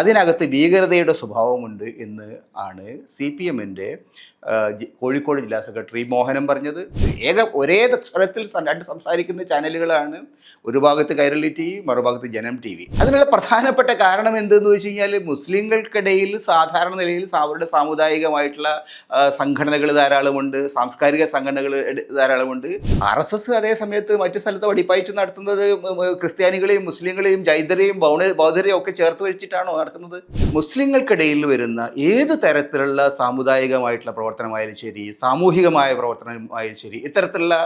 അതിനകത്ത് ഭീകരതയുടെ സ്വഭാവമുണ്ട് എന്ന് ആണ് സി പി എമ്മിന്റെ കോഴിക്കോട് ജില്ലാ സെക്രട്ടറി മോഹനം പറഞ്ഞത്. ഏക ഒരേ സ്വരത്തിൽ രണ്ട് സംസാരിക്കുന്ന ചാനലുകളാണ്. ഒരു ഭാഗത്ത് കൈരളി ടി വി മറുഭാഗത്ത് ജനം ടി വി. അതിനുള്ള പ്രധാനപ്പെട്ട കാരണം എന്തെന്ന് വെച്ച് കഴിഞ്ഞാൽ മുസ്ലിങ്ങൾക്കിടയിൽ സാധാരണ നിലയിൽ അവരുടെ സാമുദായികമായിട്ടുള്ള സംഘടനകൾ ധാരാളമുണ്ട്. സാംസ്കാരിക സംഘടനകൾ ധാരാളമുണ്ട്. ആർ എസ് എസ് അതേ സമയത്ത് മറ്റു സ്ഥലത്ത് വടിപ്പായിട്ട് നടത്തുന്നത് ക്രിസ്ത്യാനികളെയും മുസ്ലിങ്ങളെയും ജൈതരെയും ബൗണ ബൗദ്ധരെയും ഒക്കെ ചേർത്ത് വെച്ചിട്ടാണോ നടക്കുന്നത്? മുസ്ലിങ്ങൾക്കിടയിൽ വരുന്ന ഏത് തരത്തിലുള്ള സാമുദായികമായിട്ടുള്ള പ്രവർത്തനമായാലും ശരി സാമൂഹികമായ പ്രവർത്തനമായാലും ശരി ഇത്തരത്തിലുള്ള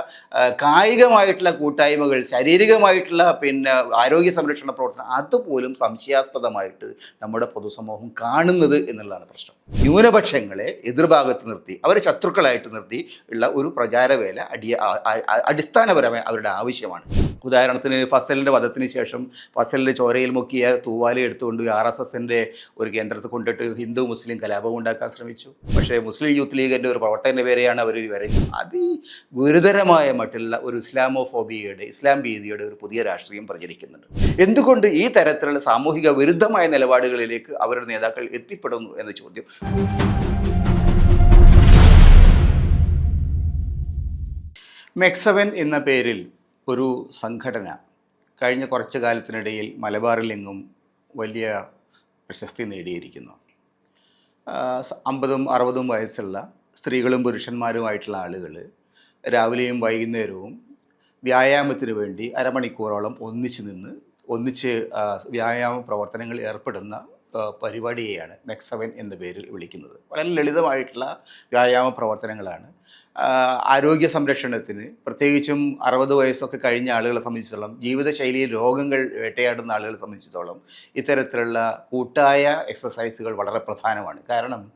കായികമായിട്ടുള്ള കൂട്ടായ്മകൾ ശാരീരികമായിട്ടുള്ള പിന്നെ ആരോഗ്യ സംരക്ഷണ പ്രവർത്തനം അതുപോലും സംശയാസ്പദമായിട്ട് നമ്മുടെ പൊതുസമൂഹം കാണുന്നത് എന്നുള്ളതാണ് പ്രശ്നം. ന്യൂനപക്ഷങ്ങളെ എതിർഭാഗത്ത് നിർത്തി അവരെ ശത്രുക്കളായിട്ട് നിർത്തി ഉള്ള ഒരു പ്രചാരവേല അടിയ അടിസ്ഥാനപരമായ അവരുടെ ആവശ്യമാണ്. ഉദാഹരണത്തിന് ഫസലിന്റെ വധത്തിന് ശേഷം ഫസലിന്റെ ചോരയിൽ മുക്കിയ തൂവാല എടുത്തുകൊണ്ട് ആർ എസ് എസിന്റെ ഒരു കേന്ദ്രത്തിൽ കൊണ്ടിട്ട് ഹിന്ദു മുസ്ലിം കലാപം ഉണ്ടാക്കാൻ ശ്രമിച്ചു. പക്ഷേ മുസ്ലിം യൂത്ത് ലീഗിന്റെ ഒരു പ്രവർത്തകന്റെ പേരെയാണ് അവർ വരെ അതി ഗുരുതരമായ മറ്റുള്ള ഒരു ഇസ്ലാമോഫോബിയയുടെ ഇസ്ലാം ഭീതിയുടെ ഒരു പുതിയ രാഷ്ട്രീയം പ്രചരിക്കുന്നുണ്ട്. എന്തുകൊണ്ട് ഈ തരത്തിലുള്ള സാമൂഹിക വിരുദ്ധമായ നിലപാടുകളിലേക്ക് അവരുടെ നേതാക്കൾ എത്തിപ്പെടുന്നു എന്ന ചോദ്യം. മെക്സവൻ എന്ന പേരിൽ ഒരു സംഘടന കഴിഞ്ഞ കുറച്ച് കാലത്തിനിടയിൽ മലബാറിലെങ്ങും വലിയ പ്രശസ്തി നേടിയിരിക്കുന്നു. അമ്പതും അറുപതും വയസ്സുള്ള സ്ത്രീകളും പുരുഷന്മാരുമായിട്ടുള്ള ആളുകൾ രാവിലെയും വൈകുന്നേരവും വ്യായാമത്തിന് വേണ്ടി അരമണിക്കൂറോളം ഒന്നിച്ച് നിന്ന് ഒന്നിച്ച് വ്യായാമ പ്രവർത്തനങ്ങളിൽ ഏർപ്പെടുന്ന പരിപാടിയെയാണ് മെക്സവൻ എന്ന പേരിൽ വിളിക്കുന്നത്. വളരെ ലളിതമായിട്ടുള്ള വ്യായാമ പ്രവർത്തനങ്ങളാണ്. ആരോഗ്യ സംരക്ഷണത്തിന് പ്രത്യേകിച്ചും അറുപത് വയസ്സൊക്കെ കഴിഞ്ഞ ആളുകളെ സംബന്ധിച്ചിടത്തോളം ജീവിതശൈലിയിൽ രോഗങ്ങൾ വേട്ടയാടുന്ന ആളുകളെ സംബന്ധിച്ചിടത്തോളം ഇത്തരത്തിലുള്ള കൂട്ടായ എക്സസൈസുകൾ വളരെ പ്രധാനമാണ്. കാരണം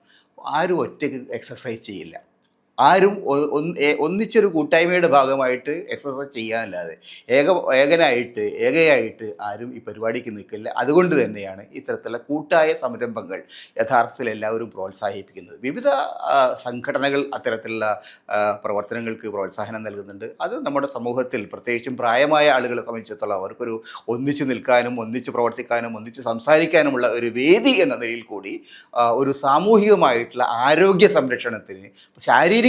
ആരും ഒറ്റയ്ക്ക് എക്സസൈസ് ചെയ്യില്ല. ആരും ഒന്നിച്ചൊരു കൂട്ടായ്മയുടെ ഭാഗമായിട്ട് എക്സസൈസ് ചെയ്യാനല്ലാതെ ഏക ഏകനായിട്ട് ഏകയായിട്ട് ആരും ഈ പരിപാടിക്ക് നിൽക്കില്ല. അതുകൊണ്ട് തന്നെയാണ് ഇത്തരത്തിലുള്ള കൂട്ടായ സംരംഭങ്ങൾ യഥാർത്ഥത്തിൽ എല്ലാവരും പ്രോത്സാഹിപ്പിക്കുന്നത്. വിവിധ സംഘടനകൾ അത്തരത്തിലുള്ള പ്രവർത്തനങ്ങൾക്ക് പ്രോത്സാഹനം നൽകുന്നുണ്ട്. അത് നമ്മുടെ സമൂഹത്തിൽ പ്രത്യേകിച്ചും പ്രായമായ ആളുകളെ സംബന്ധിച്ചിടത്തോളം അവർക്കൊരു ഒന്നിച്ച് നിൽക്കാനും ഒന്നിച്ച് പ്രവർത്തിക്കാനും ഒന്നിച്ച് സംസാരിക്കാനുമുള്ള ഒരു വേദി എന്ന നിലയിൽ കൂടി ഒരു സാമൂഹികമായിട്ടുള്ള ആരോഗ്യ സംരക്ഷണത്തിന്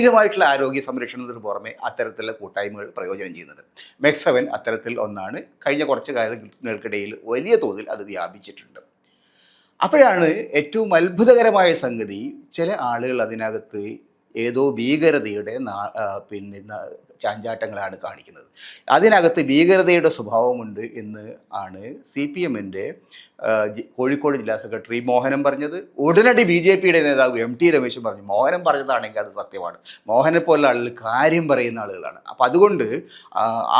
ശാരീരികമായിട്ടുള്ള ആരോഗ്യ സംരക്ഷണത്തിന് പുറമെ അത്തരത്തിലുള്ള കൂട്ടായ്മകൾ പ്രയോജനം ചെയ്യുന്നുണ്ട് മെക്സവൻ അത്തരത്തിൽ ഒന്നാണ്. കഴിഞ്ഞ കുറച്ച് കാലങ്ങൾക്കിടയിൽ വലിയ തോതിൽ അത് വ്യാപിച്ചിട്ടുണ്ട്. അപ്പോഴാണ് ഏറ്റവും അത്ഭുതകരമായ സംഗതി ചില ആളുകൾ അതിനകത്ത് ഏതോ ഭീകരതയുടെ പിന്നെ ചാഞ്ചാട്ടങ്ങളാണ് കാണിക്കുന്നത്. അതിനകത്ത് ഭീകരതയുടെ സ്വഭാവമുണ്ട് എന്ന് ആണ് സി പി എമ്മിന്റെ കോഴിക്കോട് ജില്ലാ സെക്രട്ടറി മോഹനം പറഞ്ഞത്. ഉടനടി ബി ജെ പിയുടെ നേതാവ് എം ടി രമേശും പറഞ്ഞു. മോഹനം പറഞ്ഞതാണെങ്കിൽ അത് സത്യമാണ്. മോഹനെ പോലുള്ള ആളുകൾ കാര്യം പറയുന്ന ആളുകളാണ്. അപ്പം അതുകൊണ്ട്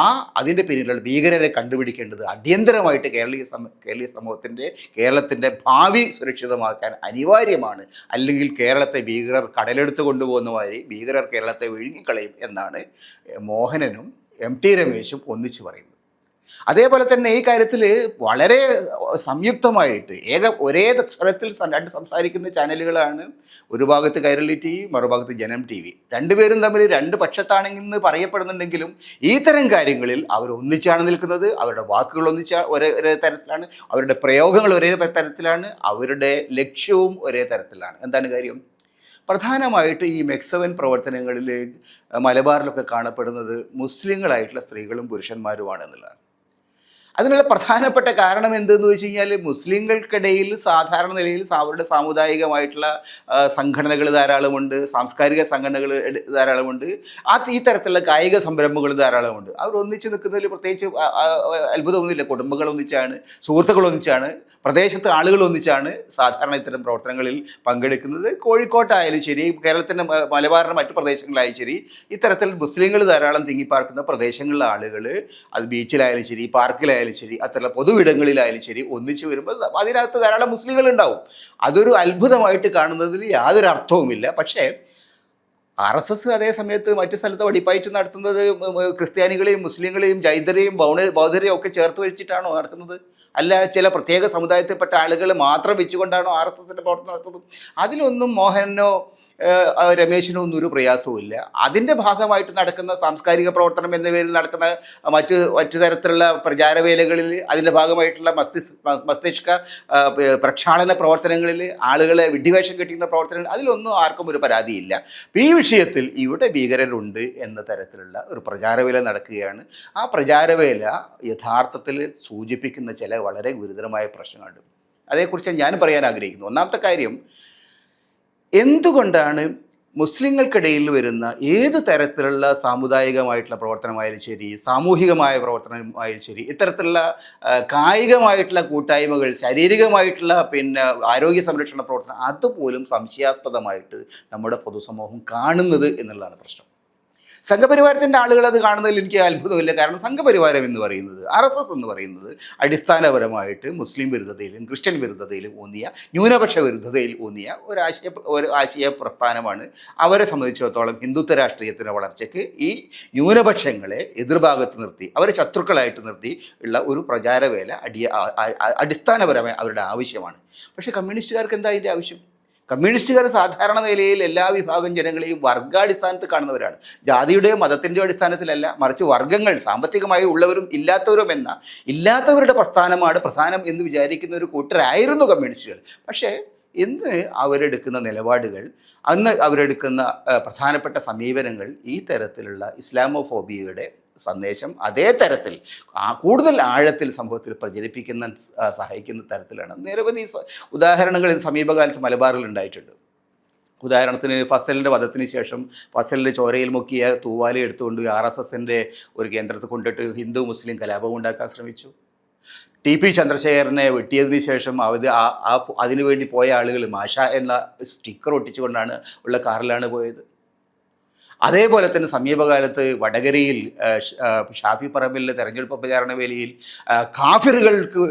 ആ, അതിന്റെ പിന്നിലുള്ള ഭീകരരെ കണ്ടുപിടിക്കേണ്ടത് അടിയന്തരമായിട്ട് കേരളീയ സമ കേരളീയ സമൂഹത്തിന്റെ കേരളത്തിന്റെ ഭാവി സുരക്ഷിതമാക്കാൻ അനിവാര്യമാണ്. അല്ലെങ്കിൽ കേരളത്തെ ഭീകരർ കടലെടുത്ത് കൊണ്ടുപോകുന്ന മാതിരി ഭീകരർ കേരളത്തെ വിഴുങ്ങിക്കളയും എന്നാണ് മോഹനനും എം ടി രമേശും ഒന്നിച്ചു പറയുന്നു. അതേപോലെ തന്നെ ഈ കാര്യത്തിൽ വളരെ സംയുക്തമായിട്ട് ഏക ഒരേ സ്വരത്തിൽ രണ്ട് സംസാരിക്കുന്ന ചാനലുകളാണ് ഒരു ഭാഗത്ത് കൈരളി ടി വി മറുഭാഗത്ത് ജനം ടി വി. രണ്ടുപേരും തമ്മിൽ രണ്ട് പക്ഷത്താണെന്ന് പറയപ്പെടുന്നുണ്ടെങ്കിലും ഈ തരം കാര്യങ്ങളിൽ അവർ ഒന്നിച്ചാണ് നിൽക്കുന്നത്. അവരുടെ വാക്കുകൾ ഒന്നിച്ച ഒരേ ഒരേ തരത്തിലാണ്. അവരുടെ പ്രയോഗങ്ങൾ ഒരേ തരത്തിലാണ്. അവരുടെ ലക്ഷ്യവും ഒരേ തരത്തിലാണ്. എന്താണ് കാര്യം? പ്രധാനമായിട്ട് ഈ മെക്സവൻ പ്രവർത്തനങ്ങളിൽ മലബാറിലൊക്കെ കാണപ്പെടുന്നത് മുസ്ലിങ്ങളായിട്ടുള്ള സ്ത്രീകളും പുരുഷന്മാരുമാണ് എന്നുള്ളതാണ് അതിനുള്ള പ്രധാനപ്പെട്ട കാരണം എന്തെന്ന് വെച്ച് കഴിഞ്ഞാൽ മുസ്ലിങ്ങൾക്കിടയിൽ സാധാരണ നിലയിൽ അവരുടെ സാമുദായികമായിട്ടുള്ള സംഘടനകൾ ധാരാളമുണ്ട് സാംസ്കാരിക സംഘടനകൾ ധാരാളമുണ്ട് ആ ഈ തരത്തിലുള്ള കായിക സംരംഭങ്ങൾ ധാരാളമുണ്ട്. അവർ ഒന്നിച്ച് നിൽക്കുന്നതിൽ പ്രത്യേകിച്ച് അത്ഭുതമൊന്നുമില്ല. കുടുംബങ്ങൾ ഒന്നിച്ചാണ് സുഹൃത്തുക്കൾ ഒന്നിച്ചാണ് പ്രദേശത്ത് ആളുകൾ ഒന്നിച്ചാണ് സാധാരണ ഇത്തരം പ്രവർത്തനങ്ങളിൽ പങ്കെടുക്കുന്നത്. കോഴിക്കോട്ടായാലും ശരി കേരളത്തിന്റെ മലബാറിന്റെ മറ്റു പ്രദേശങ്ങളായാലും ശരി ഇത്തരത്തിൽ മുസ്ലിങ്ങൾ ധാരാളം തിങ്ങിപ്പാർക്കുന്ന പ്രദേശങ്ങളിലെ ആളുകൾ അത് ബീച്ചിലായാലും ശരി പാർക്കിലായാലും ശരി അത്തരം പൊതുവിടങ്ങളിലായാലും ശരി ഒന്നിച്ചു വരുമ്പോൾ അതിനകത്ത് ധാരാളം മുസ്ലിങ്ങൾ ഉണ്ടാവും. അതൊരു അത്ഭുതമായിട്ട് കാണുന്നതിൽ യാതൊരു അർത്ഥവുമില്ല. പക്ഷേ ആർ എസ് എസ് അതേ സമയത്ത് മറ്റു സ്ഥലത്ത് വടിപ്പായിട്ട് നടത്തുന്നത് ക്രിസ്ത്യാനികളെയും മുസ്ലിങ്ങളെയും ജൈതരെയും ബൗണ ബൗദ്ധരെയും ഒക്കെ ചേർത്ത് വെച്ചിട്ടാണോ നടക്കുന്നത്? അല്ല ചില പ്രത്യേക സമുദായത്തിൽപ്പെട്ട ആളുകൾ മാത്രം വെച്ചുകൊണ്ടാണോ ആർ എസ് എസിന്റെ പ്രവർത്തനം നടത്തുന്നത്? അതിലൊന്നും മോഹനോ രമേശിനൊന്നും ഒരു പ്രയാസവും ഇല്ല. അതിന്റെ ഭാഗമായിട്ട് നടക്കുന്ന സാംസ്കാരിക പ്രവർത്തനം എന്ന പേരിൽ നടക്കുന്ന മറ്റ് മറ്റു തരത്തിലുള്ള പ്രചാരവേലകളിൽ അതിന്റെ ഭാഗമായിട്ടുള്ള മസ്തിഷ്ക മസ്തിഷ്ക പ്രക്ഷാളന പ്രവർത്തനങ്ങളിൽ ആളുകളെ വിഡ്ഢിവേഷം കെട്ടിക്കുന്ന പ്രവർത്തനങ്ങൾ അതിലൊന്നും ആർക്കും ഒരു പരാതിയില്ല. ഈ വിഷയത്തിൽ ഇവിടെ ഭീകരരുണ്ട് എന്ന തരത്തിലുള്ള ഒരു പ്രചാരവേല നടക്കുകയാണ്. ആ പ്രചാരവേല യഥാർത്ഥത്തിൽ സൂചിപ്പിക്കുന്ന ചില വളരെ ഗുരുതരമായ പ്രശ്നങ്ങളുണ്ട്. അതേക്കുറിച്ച് ഞാൻ പറയാൻ ആഗ്രഹിക്കുന്നു. ഒന്നാമത്തെ കാര്യം എന്തുകൊണ്ടാണ് മുസ്ലിങ്ങൾക്കിടയിൽ വരുന്ന ഏത് തരത്തിലുള്ള സാമുദായികമായിട്ടുള്ള പ്രവർത്തനമായാലും ശരി സാമൂഹികമായ പ്രവർത്തനമായാലും ശരി ഇത്തരത്തിലുള്ള കായികമായിട്ടുള്ള കൂട്ടായ്മകൾ ശാരീരികമായിട്ടുള്ള പിന്നെ ആരോഗ്യ സംരക്ഷണ പ്രവർത്തനം അതുപോലും സംശയാസ്പദമായിട്ട് നമ്മുടെ പൊതുസമൂഹം കാണുന്നത് എന്നുള്ളതാണ് പ്രശ്നം. സംഘപരിവാരത്തിന്റെ ആളുകൾ അത് കാണുന്നതിൽ എനിക്ക് അത്ഭുതമില്ല. കാരണം സംഘപരിവാരം എന്ന് പറയുന്നത് ആർ എസ് എസ് എന്ന് പറയുന്നത് അടിസ്ഥാനപരമായിട്ട് മുസ്ലിം വിരുദ്ധതയിലും ക്രിസ്ത്യൻ വിരുദ്ധതയിലും ഊന്നിയ ന്യൂനപക്ഷ വിരുദ്ധതയിൽ ഊന്നിയ ഒരു ആശയ ഒരു ആശയ പ്രസ്ഥാനമാണ്. അവരെ സംബന്ധിച്ചിടത്തോളം ഹിന്ദുത്വ രാഷ്ട്രീയത്തിന്റെ വളർച്ചയ്ക്ക് ഈ ന്യൂനപക്ഷങ്ങളെ എതിർഭാഗത്ത് നിർത്തി അവരെ ശത്രുക്കളായിട്ട് നിർത്തി ഉള്ള ഒരു പ്രചാരവേല അടിയ അടിസ്ഥാനപരമായി അവരുടെ ആവശ്യമാണ്. പക്ഷേ കമ്മ്യൂണിസ്റ്റുകാർക്ക് എന്താ അതിന്റെ ആവശ്യം? കമ്മ്യൂണിസ്റ്റുകാർ സാധാരണ നിലയിൽ എല്ലാ വിഭാഗം ജനങ്ങളെയും വർഗാടിസ്ഥാനത്ത് കാണുന്നവരാണ്. ജാതിയുടെയോ മതത്തിന്റെയോ അടിസ്ഥാനത്തിലല്ല മറിച്ച് വർഗങ്ങൾ സാമ്പത്തികമായി ഉള്ളവരും ഇല്ലാത്തവരും എന്ന ഇല്ലാത്തവരുടെ പ്രസ്ഥാനമാണ് പ്രധാനം എന്ന് വിചാരിക്കുന്ന ഒരു കൂട്ടരായിരുന്നു കമ്മ്യൂണിസ്റ്റുകൾ. പക്ഷേ ഇന്ന് അവരെടുക്കുന്ന നിലപാടുകൾ അന്ന് അവരെടുക്കുന്ന പ്രധാനപ്പെട്ട സമീപനങ്ങൾ ഈ തരത്തിലുള്ള ഇസ്ലാമോഫോബിയയുടെ സന്ദേശം അതേ തരത്തിൽ കൂടുതൽ ആഴത്തിൽ സമൂഹത്തിൽ പ്രചരിപ്പിക്കുന്ന സഹായിക്കുന്ന തരത്തിലാണ്. നിരവധി ഉദാഹരണങ്ങൾ സമീപകാലത്ത് മലബാറിൽ ഉണ്ടായിട്ടുണ്ട്. ഉദാഹരണത്തിന് ഫസലിന്റെ വധത്തിന് ശേഷം ഫസലിന്റെ ചോരയിൽ മുക്കിയ തൂവാല എടുത്തുകൊണ്ട് ആർ എസ് എസിന്റെ ഒരു കേന്ദ്രത്തിൽ കൊണ്ടിട്ട് ഹിന്ദു മുസ്ലിം കലാപം ഉണ്ടാക്കാൻ ശ്രമിച്ചു. ടി പി ചന്ദ്രശേഖരനെ വെട്ടിയതിന് ശേഷം ആ ആ അതിനുവേണ്ടി പോയ ആളുകൾ മാഷ എന്ന സ്റ്റിക്കർ ഒട്ടിച്ചുകൊണ്ടാണ് ഉള്ള കാറിലാണ് പോയത്. അതേപോലെ തന്നെ സമീപകാലത്ത് വടകരയിൽ ഷാഫി പറമ്പിലിന്റെ തെരഞ്ഞെടുപ്പ് പ്രചാരണ വേലയിൽ കാഫിറുകൾക്ക്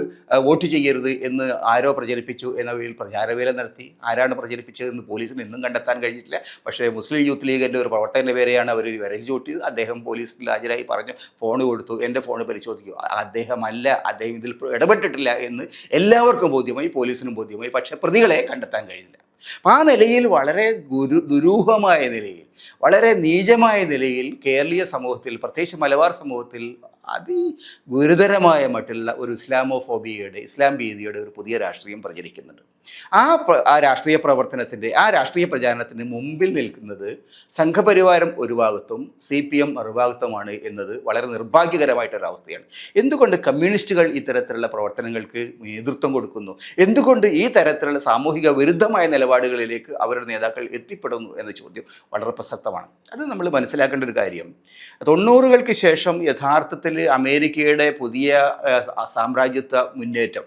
വോട്ട് ചെയ്യരുത് എന്ന് ആരോ പ്രചരിപ്പിച്ചു എന്ന വേലയിൽ പ്രചാരവേല നടത്തി. ആരാണ് പ്രചരിപ്പിച്ചതെന്ന് പോലീസിന് ഇന്നും കണ്ടെത്താൻ കഴിഞ്ഞിട്ടില്ല. പക്ഷേ മുസ്ലിം യൂത്ത് ലീഗിന്റെ ഒരു പ്രവർത്തകന്റെ പേരെയാണ് അവർ വിരൽ ചൂട്ടിയത്. അദ്ദേഹം പോലീസിൽ ഹാജരായി പറഞ്ഞു ഫോൺ കൊടുത്തു എന്റെ ഫോൺ പരിശോധിക്കൂ. അദ്ദേഹമല്ല അദ്ദേഹം ഇതിൽ ഇടപെട്ടിട്ടില്ല എന്ന് എല്ലാവർക്കും ബോധ്യമായി പോലീസിനും ബോധ്യമായി. പക്ഷേ പ്രതികളെ കണ്ടെത്താൻ കഴിഞ്ഞില്ല. അപ്പം ആ നിലയിൽ വളരെ ഗുരു ദുരൂഹമായ നിലയിൽ വളരെ നീചമായ നിലയിൽ കേരളീയ സമൂഹത്തിൽ പ്രത്യേകിച്ച് മലബാർ സമൂഹത്തിൽ അതി ഗുരുതരമായ മറ്റുള്ള ഒരു ഇസ്ലാമോഫോബിയയുടെ ഇസ്ലാം ഭീതിയുടെ ഒരു പുതിയ രാഷ്ട്രീയം പ്രചരിക്കുന്നുണ്ട്. ആ ആ രാഷ്ട്രീയ പ്രവർത്തനത്തിന്റെ ആ രാഷ്ട്രീയ പ്രചാരണത്തിന് മുമ്പിൽ നിൽക്കുന്നത് സംഘപരിവാരം ഒരു ഭാഗത്തും സി പി എം മറുഭാഗത്തുമാണ് എന്നത് വളരെ നിർഭാഗ്യകരമായിട്ടൊരവസ്ഥയാണ്. എന്തുകൊണ്ട് കമ്മ്യൂണിസ്റ്റുകൾ ഇത്തരത്തിലുള്ള പ്രവർത്തനങ്ങൾക്ക് നേതൃത്വം കൊടുക്കുന്നു? എന്തുകൊണ്ട് ഈ തരത്തിലുള്ള സാമൂഹിക വിരുദ്ധമായ നിലപാടുകളിലേക്ക് അവരുടെ നേതാക്കൾ എത്തിപ്പെടുന്നു എന്ന ചോദ്യം വളരെ പ്രസക്തമാണ്. അത് നമ്മൾ മനസ്സിലാക്കേണ്ട ഒരു കാര്യം. തൊണ്ണൂറുകൾക്ക് ശേഷം യഥാർത്ഥത്തിൽ അമേരിക്കയുടെ പുതിയ സാമ്രാജ്യത്വ മുന്നേറ്റം.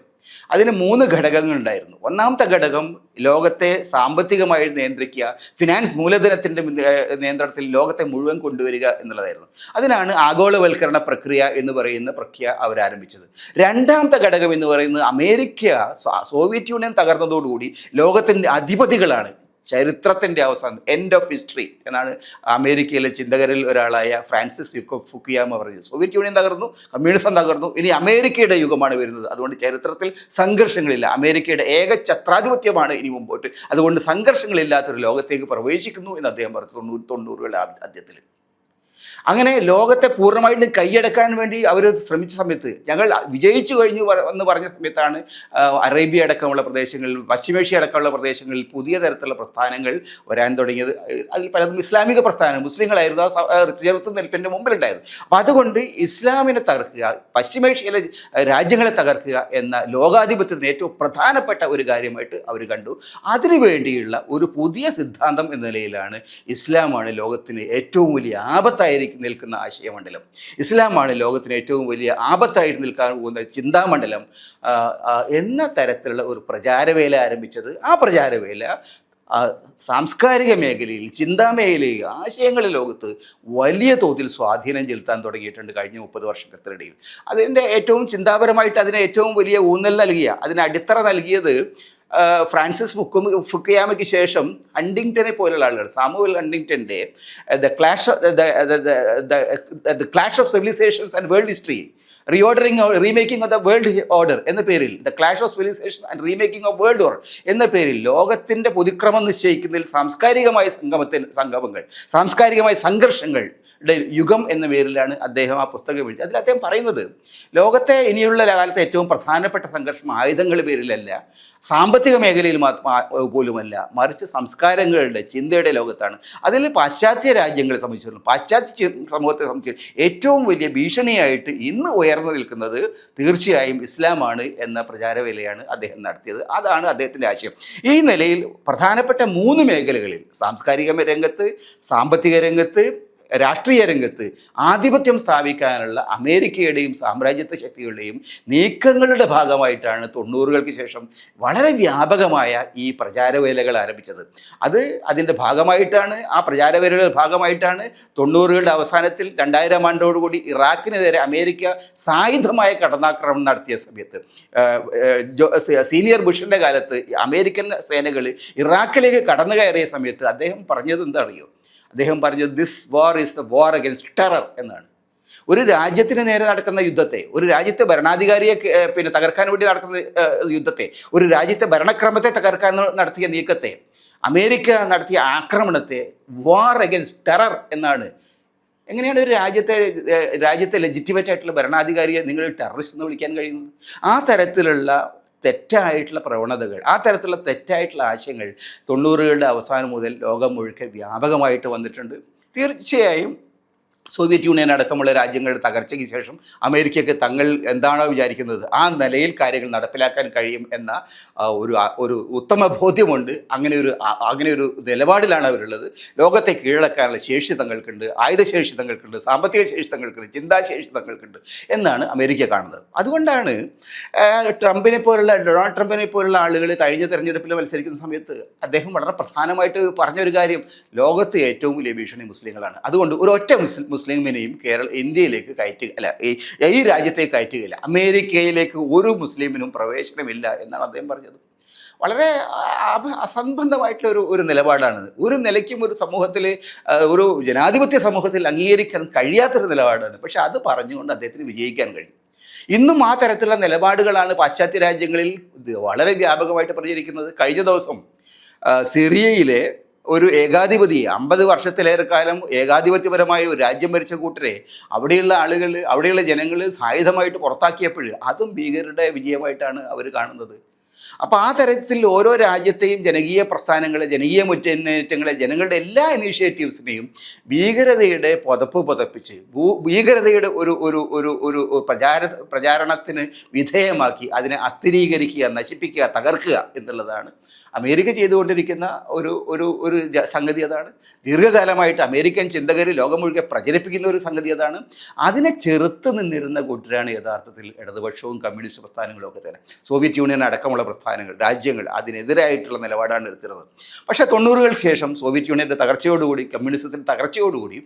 അതിന് മൂന്ന് ഘടകങ്ങൾ ഉണ്ടായിരുന്നു ഒന്നാമത്തെ ഘടകം ലോകത്തെ സാമ്പത്തികമായി നിയന്ത്രിക്കുക ഫിനാൻസ് മൂലധനത്തിന്റെ നിയന്ത്രണത്തിൽ ലോകത്തെ മുഴുവൻ കൊണ്ടുവരിക എന്നുള്ളതായിരുന്നു. അതിനാണ് ആഗോളവൽക്കരണ പ്രക്രിയ എന്ന് പറയുന്ന പ്രക്രിയ അവരാരംഭിച്ചത്. രണ്ടാമത്തെ ഘടകം എന്ന് പറയുന്നത് അമേരിക്ക സോവിയറ്റ് യൂണിയൻ തകർന്നതോടുകൂടി ലോകത്തിന്റെ അധിപതികളാണ് ചരിത്രത്തിന്റെ അവസാനം എൻഡ് ഓഫ് ഹിസ്റ്ററി എന്നാണ് അമേരിക്കയിലെ ചിന്തകരിൽ ഒരാളായ ഫ്രാൻസിസ് യുക്കോ ഫുക്കിയാമ പറഞ്ഞത്. സോവിയറ്റ് യൂണിയൻ തകർന്നു കമ്മ്യൂണിസം തകർന്നു ഇനി അമേരിക്കയുടെ യുഗമാണ് വരുന്നത്. അതുകൊണ്ട് ചരിത്രത്തിൽ സംഘർഷങ്ങളില്ല. അമേരിക്കയുടെ ഏക ചത്രാധിപത്യമാണ് ഇനി മുമ്പോട്ട്. അതുകൊണ്ട് സംഘർഷങ്ങളില്ലാത്തൊരു ലോകത്തേക്ക് പ്രവേശിക്കുന്നു എന്ന് അദ്ദേഹം പറഞ്ഞു തൊണ്ണൂറ് തൊണ്ണൂറുകളുടെ ആദ്യത്തിൽ. അങ്ങനെ ലോകത്തെ പൂർണമായിട്ടും കൈയടക്കാൻ വേണ്ടി അവർ ശ്രമിച്ച സമയത്ത് ഞങ്ങൾ വിജയിച്ചു കഴിഞ്ഞു എന്ന് പറഞ്ഞ സമയത്താണ് അറേബ്യ അടക്കമുള്ള പ്രദേശങ്ങളിൽ പശ്ചിമേഷ്യ അടക്കമുള്ള പ്രദേശങ്ങളിൽ പുതിയ തരത്തിലുള്ള പ്രസ്ഥാനങ്ങൾ വരാൻ തുടങ്ങിയത്. അതിൽ പലതും ഇസ്ലാമിക പ്രസ്ഥാനം മുസ്ലിങ്ങളായിരുന്നു. ചെറുത്തും നിൽപ്പിന്റെ മുമ്പിലുണ്ടായിരുന്നു അപ്പം അതുകൊണ്ട് ഇസ്ലാമിനെ തകർക്കുക പശ്ചിമേഷ്യയിലെ രാജ്യങ്ങളെ തകർക്കുക എന്ന ലോകാധിപത്യത്തിന് ഏറ്റവും പ്രധാനപ്പെട്ട ഒരു കാര്യമായിട്ട് അവർ കണ്ടു. അതിനു വേണ്ടിയുള്ള ഒരു പുതിയ സിദ്ധാന്തം എന്ന നിലയിലാണ് ഇസ്ലാമാണ് ലോകത്തിന് ഏറ്റവും വലിയ ആപത്തായിരിക്കും നിൽക്കുന്ന ആശയമണ്ഡലം. ഇസ്ലാമാണ് ലോകത്തിന് ഏറ്റവും വലിയ ആപത്തായിട്ട് നിൽക്കാൻ പോകുന്ന ചിന്താമണ്ഡലം. എന്ന തരത്തിലുള്ള ഒരു പ്രചാരവേല ആരംഭിച്ചത് ആ പ്രചാരവേല സാംസ്കാരിക മേഖലയിൽ ചിന്താമേഖലയിൽ ആശയങ്ങളിൽ ലോകത്ത് വലിയ തോതിൽ സ്വാധീനം ചെലുത്താൻ തുടങ്ങിയിട്ടുണ്ട് കഴിഞ്ഞ മുപ്പത് വർഷത്തിനിടയിൽ. അതിന്റെ ഏറ്റവും ചിന്താപരമായിട്ട് അതിന് ഏറ്റവും വലിയ ഊന്നൽ നൽകിയ അതിന് അടിത്തറ നൽകിയത് ഫ്രാൻസിസ് ഫുക്കും ഫുക്കയാമയ്ക്ക് ശേഷം ഹണ്ടിങ്ടനെ പോലുള്ള ആളുകൾ Samuel ഹണ്ടിങ്ടന്റെ the clash the clash of civilizations and world history reordering remaking of the world order എന്ന പേരിൽ the clash of civilization and remaking of world order എന്ന പേരിൽ ലോകത്തിന്റെ പൊതുക്രമം നിശ്ചയിക്കുന്നതിൽ സാംസ്കാരികമായ സംഗമത്തിൽ സംഗമങ്ങൾ സാംസ്കാരികമായ സംഘർഷങ്ങൾ യുഗം എന്ന പേരിലാണ് അദ്ദേഹം ആ പുസ്തകം എഴുതി അതിൽ അദ്ദേഹം പറയുന്നത് ലോകത്തെ ഇനിയുള്ള കാലത്തെ ഏറ്റവും പ്രധാനപ്പെട്ട സംഘർഷം ആയുധങ്ങളുടെ പേരിലല്ല സാമ്പത്തിക മേഖലയിൽ പോലുമല്ല മറിച്ച് സംസ്കാരങ്ങളുടെ ചിന്തയുടെ ലോകത്താണ്. അതിൽ പാശ്ചാത്യ രാജ്യങ്ങളെ സംബന്ധിച്ചിടത്തോളം പാശ്ചാത്യ സമൂഹത്തെ സംബന്ധിച്ച് ഏറ്റവും വലിയ ഭീഷണിയായിട്ട് ഇന്ന് ഉയർന്നു നിൽക്കുന്നത് തീർച്ചയായും ഇസ്ലാമാണ് എന്ന പ്രചാരവേലയാണ് അദ്ദേഹം നടത്തിയത്. അതാണ് അദ്ദേഹത്തിന്റെ ആശയം. ഈ നിലയിൽ പ്രധാനപ്പെട്ട മൂന്ന് മേഖലകളിൽ സാംസ്കാരിക രംഗത്ത് സാമ്പത്തിക രംഗത്ത് രാഷ്ട്രീയ രംഗത്ത് ആധിപത്യം സ്ഥാപിക്കാനുള്ള അമേരിക്കയുടെയും സാമ്രാജ്യത്വ ശക്തികളുടെയും നീക്കങ്ങളുടെ ഭാഗമായിട്ടാണ് തൊണ്ണൂറുകൾക്ക് ശേഷം വളരെ വ്യാപകമായ ഈ പ്രചാരവേലകൾ ആരംഭിച്ചത്. അത് അതിന്റെ ഭാഗമായിട്ടാണ് ആ പ്രചാരവേലകളുടെ ഭാഗമായിട്ടാണ് തൊണ്ണൂറുകളുടെ അവസാനത്തിൽ രണ്ടായിരം ആണ്ടോടുകൂടി ഇറാഖിനെതിരെ അമേരിക്ക സായുധമായ കടന്നാക്രമണം നടത്തിയ സമയത്ത് സീനിയർ ബുഷിന്റെ കാലത്ത് അമേരിക്കൻ സേനകൾ ഇറാഖിലേക്ക് കടന്നു കയറിയ സമയത്ത് അദ്ദേഹം പറഞ്ഞത് എന്താ അറിയോ അദ്ദേഹം പറഞ്ഞത് this war is the war against terror എന്നാണ്. ഒരു രാജ്യത്തിന് നേരെ നടക്കുന്ന യുദ്ധത്തെ ഒരു രാജ്യത്തെ ഭരണാധികാരിയെ പിന്നെ തകർക്കാൻ വേണ്ടി നടക്കുന്ന യുദ്ധത്തെ ഒരു രാജ്യത്തെ ഭരണക്രമത്തെ തകർക്കാൻ നടത്തിയ നീക്കത്തെ അമേരിക്ക നടത്തിയ ആക്രമണത്തെ വാർ അഗെൻസ്റ്റ് ടെറർ എന്നാണ്. എങ്ങനെയാണ് ഒരു രാജ്യത്തെ രാജ്യത്തെ ലെജിറ്റിമേറ്റ് ആയിട്ടുള്ള ഭരണാധികാരിയെ നിങ്ങൾ ടെററിസ്റ്റ് എന്ന് വിളിക്കാൻ കഴിയുന്നത്? ആ തരത്തിലുള്ള തെറ്റായിട്ടുള്ള പ്രവണതകൾ ആ തരത്തിലുള്ള തെറ്റായിട്ടുള്ള ആശയങ്ങൾ തൊണ്ണൂറുകളുടെ അവസാനം മുതൽ ലോകം മുഴുക്കെ വ്യാപകമായിട്ട് വന്നിട്ടുണ്ട്. തീർച്ചയായും സോവിയറ്റ് യൂണിയൻ അടക്കമുള്ള രാജ്യങ്ങളുടെ തകർച്ചയ്ക്ക് ശേഷം അമേരിക്കയ്ക്ക് തങ്ങൾ എന്താണോ വിചാരിക്കുന്നത് ആ നിലയിൽ കാര്യങ്ങൾ നടപ്പിലാക്കാൻ കഴിയും എന്ന ഒരു ഒരു ഉത്തമ ബോധ്യമുണ്ട്. അങ്ങനെ ഒരു അങ്ങനെ ഒരു നിലപാടിലാണ് അവരുള്ളത്. ലോകത്തെ കീഴടക്കാനുള്ള ശേഷി തങ്ങൾക്കുണ്ട് ആയുധശേഷി തങ്ങൾക്കുണ്ട് സാമ്പത്തിക ശേഷി തങ്ങൾക്കുണ്ട് ചിന്താശേഷി തങ്ങൾക്കുണ്ട് എന്നാണ് അമേരിക്ക കാണുന്നത്. അതുകൊണ്ടാണ് ട്രംപിനെ പോലുള്ള ഡൊണാൾഡ് ട്രംപിനെ പോലുള്ള ആളുകൾ കഴിഞ്ഞ തെരഞ്ഞെടുപ്പിൽ മത്സരിക്കുന്ന സമയത്ത് അദ്ദേഹം വളരെ പ്രധാനമായിട്ട് പറഞ്ഞൊരു കാര്യം ലോകത്ത് ഏറ്റവും വലിയ ഭീഷണി മുസ്ലിങ്ങളാണ്. അതുകൊണ്ട് ഒരു ഒറ്റ മുസ്ലിം മുസ്ലിമിനെയും കേരള ഇന്ത്യയിലേക്ക് കയറ്റുക അല്ല ഈ രാജ്യത്തേക്ക് കയറ്റുകയില്ല. അമേരിക്കയിലേക്ക് ഒരു മുസ്ലിമിനും പ്രവേശനമില്ല എന്നാണ് അദ്ദേഹം പറഞ്ഞത്. വളരെ അസംബന്ധമായിട്ടുള്ള ഒരു ഒരു നിലപാടാണിത്. ഒരു നിലയ്ക്കും ഒരു സമൂഹത്തിൽ ഒരു ജനാധിപത്യ സമൂഹത്തിൽ അംഗീകരിക്കാൻ കഴിയാത്തൊരു നിലപാടാണ്. പക്ഷെ അത് പറഞ്ഞുകൊണ്ട് അദ്ദേഹത്തിന് വിജയിക്കാൻ കഴിയും. ഇന്നും ആ തരത്തിലുള്ള നിലപാടുകളാണ് പാശ്ചാത്യ രാജ്യങ്ങളിൽ വളരെ വ്യാപകമായിട്ട് പ്രചരിക്കുന്നത് കഴിഞ്ഞ ദിവസം സിറിയയിലെ ഒരു ഏകാധിപതിയെ അമ്പത് വർഷത്തിലേറെ കാലം ഏകാധിപത്യപരമായ ഒരു രാജ്യം ഭരിച്ച കൂട്ടരെ അവിടെയുള്ള ആളുകൾ അവിടെയുള്ള ജനങ്ങൾ സായുധമായിട്ട് പുറത്താക്കിയപ്പോൾ അതും ഭീകരരുടെ വിജയമായിട്ടാണ് അവർ കാണുന്നത്. അപ്പോൾ ആ തരത്തിൽ ഓരോ രാജ്യത്തെയും ജനകീയ പ്രസ്ഥാനങ്ങളെ ജനകീയ മുന്നേറ്റങ്ങളെ ജനങ്ങളുടെ എല്ലാ ഇനീഷ്യേറ്റീവ്സിനെയും ഭീകരതയുടെ പുതപ്പ് പുതപ്പിച്ച് ഭീകരതയുടെ ഒരു ഒരു ഒരു ഒരു പ്രചാര പ്രചാരണത്തിന് വിധേയമാക്കി അതിനെ അസ്ഥിരീകരിക്കുക നശിപ്പിക്കുക തകർക്കുക എന്നുള്ളതാണ് അമേരിക്ക ചെയ്തുകൊണ്ടിരിക്കുന്ന ഒരു ഒരു ഒരു സംഗതി അതാണ്. ദീർഘകാലമായിട്ട് അമേരിക്കൻ ചിന്തകർ ലോകം മുഴുവൻ പ്രചരിപ്പിക്കുന്ന ഒരു സംഗതി അതാണ്. അതിനെ ചെറുത്ത് നിന്നിരുന്ന കൂട്ടരാണ് യഥാർത്ഥത്തിൽ ഇടതുപക്ഷവും കമ്മ്യൂണിസ്റ്റ് പ്രസ്ഥാനങ്ങളും ഒക്കെ തന്നെ. സോവിയറ്റ് യൂണിയൻ അടക്കമുള്ള പ്രസ്ഥാനങ്ങൾ രാജ്യങ്ങൾ അതിനെതിരായിട്ടുള്ള നിലപാടാണ് എടുത്തിരുന്നത്. പക്ഷേ തൊണ്ണൂറുകൾക്ക് ശേഷം സോവിയറ്റ് യൂണിയന്റെ തകർച്ചയോടുകൂടി കമ്മ്യൂണിസത്തിന്റെ തകർച്ചയോടുകൂടി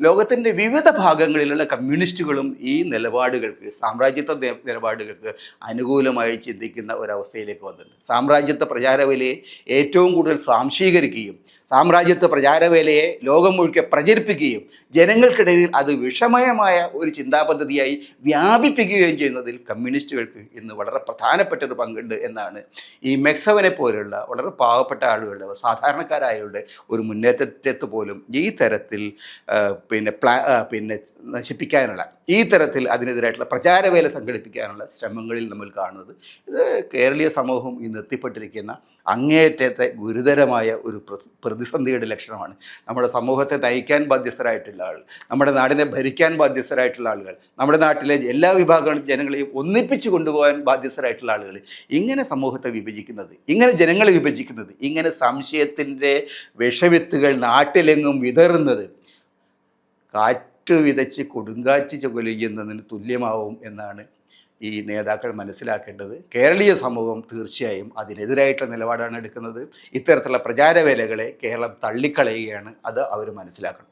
ലോകത്തിന്റെ വിവിധ ഭാഗങ്ങളിലുള്ള കമ്മ്യൂണിസ്റ്റുകളും ഈ നിലപാടുകൾക്ക് സാമ്രാജ്യത്വ നിലപാടുകൾക്ക് അനുകൂലമായി ചിന്തിക്കുന്ന ഒരവസ്ഥയിലേക്ക് വന്നിട്ടുണ്ട്. സാമ്രാജ്യത്വ പ്രചാരവേലയെ ഏറ്റവും കൂടുതൽ സ്വാംശീകരിക്കുകയും സാമ്രാജ്യത്വ പ്രചാരവേലയെ ലോകം മുഴുക്കെ പ്രചരിപ്പിക്കുകയും ജനങ്ങൾക്കിടയിൽ അത് വിഷമയമായ ഒരു ചിന്താപദ്ധതിയായി വ്യാപിപ്പിക്കുകയും ചെയ്യുന്നതിൽ കമ്മ്യൂണിസ്റ്റുകൾക്ക് ഇന്ന് വളരെ പ്രധാനപ്പെട്ട ഒരു പങ്കുണ്ട് എന്നാണ് ഈ മെക്സവനെ പോലുള്ള വളരെ പാവപ്പെട്ട ആളുകളുടെ സാധാരണക്കാരായവരുടെ ഒരു മുന്നേറ്റത്തെ പോലും ഈ തരത്തിൽ പിന്നെ പ്ലാ പിന്നെ നശിപ്പിക്കാനുള്ള ഈ തരത്തിൽ അതിനെതിരായിട്ടുള്ള പ്രചാരവേല സംഘടിപ്പിക്കാനുള്ള ശ്രമങ്ങളിൽ നമ്മൾ കാണുന്നത്. ഇത് കേരളീയ സമൂഹം ഇന്ന് എത്തിപ്പെട്ടിരിക്കുന്ന അങ്ങേയറ്റത്തെ ഗുരുതരമായ ഒരു പ്രതിസന്ധിയുടെ ലക്ഷണമാണ്. നമ്മുടെ സമൂഹത്തെ നയിക്കാൻ ബാധ്യസ്ഥരായിട്ടുള്ള ആൾ നമ്മുടെ നാടിനെ ഭരിക്കാൻ ബാധ്യസ്ഥരായിട്ടുള്ള ആളുകൾ നമ്മുടെ നാട്ടിലെ എല്ലാ വിഭാഗം ജനങ്ങളെയും ഒന്നിപ്പിച്ചു കൊണ്ടുപോകാൻ ബാധ്യസ്ഥരായിട്ടുള്ള ആളുകൾ ഇങ്ങനെ സമൂഹത്തെ വിഭജിക്കുന്നത് ഇങ്ങനെ ജനങ്ങളെ വിഭജിക്കുന്നത് ഇങ്ങനെ സംശയത്തിന്റെ വിഷവിത്തുകൾ നാട്ടിലെങ്ങും വിതറുന്നത് കാറ്റ് വിതച്ച് കൊടുങ്കാറ്റ് ചുകലിയുന്നതിന് തുല്യമാവും എന്നാണ് ഈ നേതാക്കൾ മനസ്സിലാക്കേണ്ടത്. കേരളീയ സമൂഹം തീർച്ചയായും അതിനെതിരായിട്ടുള്ള നിലപാടാണ് എടുക്കുന്നത്. ഇത്തരത്തിലുള്ള പ്രചാരവേലകളെ കേരളം തള്ളിക്കളയുകയാണ്. അത് അവർ മനസ്സിലാക്കണം.